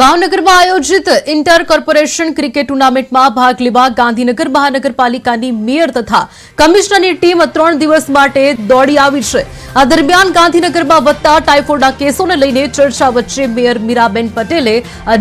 ભાવનગરમાં આયોજિત inter corporation cricket ટુર્નામેન્ટમાં ભાગ લેવા ગાંધીનગર મહાનગરપાલિકાની મેયર તથા કમિશનરની ટીમ ત્રણ દિવસ માટે દોડી આવી છે. આ દરમિયાન ગાંધીનગરમાં વધતા ટાઇફોઇડના કેસોને લઈને ચર્ચા વચ્ચે મેયર મીરાબેન પટેલે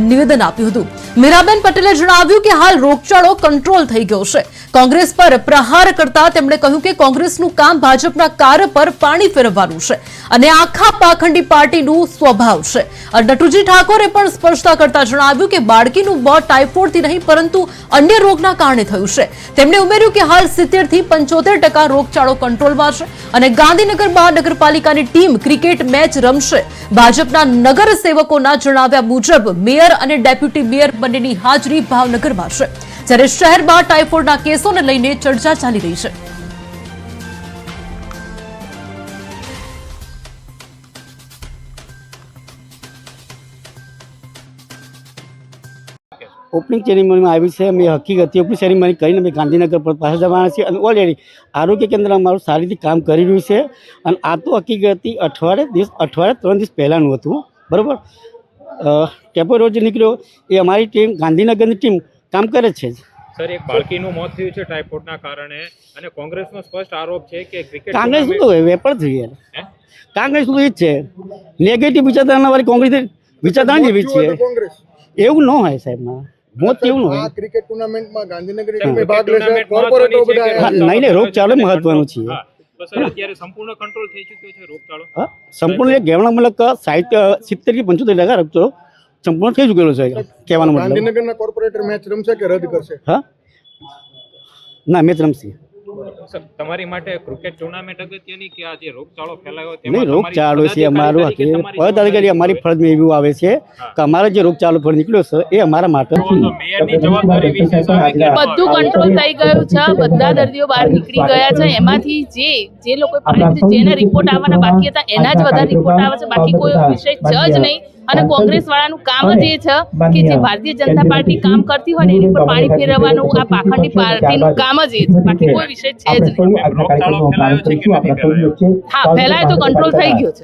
નિવેદન આપ્યું હતું. મીરાબેન પટેલે જણાવ્યું કે હાલ રોગચાળો કંટ્રોલ થઈ ગયો છે. કોંગ્રેસ પર પ્રહાર કરતા તેમણે કહ્યું કે કોંગ્રેસનું કામ ભાજપના કાર પર પાણી ફેરવવાનું છે અને આખા પાખંડી પાર્ટીનું સ્વભાવ છે. નટુજી ઠાકોરે પણ સ્પષ્ટતા કરતા જણાવ્યું કે બાળકીનું મોત ટાઇફોઇડથી નહીં, પરંતુ અન્ય રોગના કારણે થયું છે. તેમણે ઉમેર્યું કે હાલ સિત્તેરથી પંચોતેર ટકા રોગચાળો કંટ્રોલમાં છે અને ગાંધીનગર મહાનગરપાલિકાની ટીમ ક્રિકેટ મેચ રમશે. ભાજપના નગર સેવકોના જણાવ્યા મુજબ મેયર અને ડેપ્યુટી મેયર બંનેની હાજરી ભાવનગરમાં છે. જ્યારે શહેરમાં ટાઇફોઇડના કેસોને લઈને ચર્ચા ચાલી રહી છે. ઓપનિંગ સેરેમનીમાં આવી છે. મેં હકીકત ઓપનિંગ સેરેમની કરીને અમે ગાંધીનગર પર પાછા જવાના છીએ. અને ઓલરેડી આરોગ્ય કેન્દ્ર અમારું સારી રીતે કામ કરી રહ્યું છે. અને આ તો હકીકતથી અઠવાડિયે દિવસ અઠવાડિયે ત્રણ દિવસ પહેલાંનું હતું. બરાબર? ટેપો જે નીકળ્યો. એ અમારી ટીમ ગાંધીનગરની ટીમ કામ કરે છે. જ સર એક બાળકીનું મોત થયું છે ટાઇફોઇડના કારણે. અને કોંગ્રેસનો સ્પષ્ટ આરોપ છે કે ક્રિકેટ કાંગ્રેસ શું વેપાર થઈ હે? કાંગ્રેસ એ જ છે. નેગેટિવ વિચારધારણા વાળી કોંગ્રેસ વિચારધારા જેવી જ છે. કોંગ્રેસ. એવું ન હોય સાહેબ મોત એવું હોય. ક્રિકેટ ટુર્નામેન્ટમાં ગાંધીનગર ટીમે ભાગ લેશે કોર્પોરેટરો બધા નહીં નહીં રોગચાળો મહત્વનું છે. હા. સંપૂર્ણ હા, સાહિત્ય સિત્તેરથી પંચોતેર ટકા સંપૂર્ણ થઈ ચૂકેલો છે કહેવાનો મતલબ. ગાંધીનગરના કોર્પોરેટર મેચ રમશે કે રદ કરશે? હા? ના મેચ રમશી. તમારી માટે ક્રિકેટ ટુર્નામેન્ટ અગત્યની કે આ જે રોગચાળો ફેલાયો તેમાં નહીં રોગચાળો છે અમારું. ફરજ અધિકારી અમારી ફરજમાં એવું આવે છે કે અમારો જે રોગચાળો ફળ નીકળ્યો છે એ અમારા માટે તો જવાબદારી વિશેષ આવે બધું કંટ્રોલ થઈ ગયું છે બધા દર્દીઓ બહાર નીકળી ગયા છે એમાંથી જે જે લોકો જેના રિપોર્ટ આવવાના બાકી હતા એના જ વધારે રિપોર્ટ આવે છે બાકી કોઈ વિષય છે જ નહીં. અને કોંગ્રેસ વાળાનું કામ જ એ છે કે જે ભારતીય જનતા પાર્ટી કામ કરતી હોય ને એની પર પાણી ફેરવવાનું આ પાખંડી પાર્ટીનું કામ જ એ છે. બાકી કોઈ વિષય છે જ નહીં? હા ફેલાય તો કંટ્રોલ થઈ ગયો છે.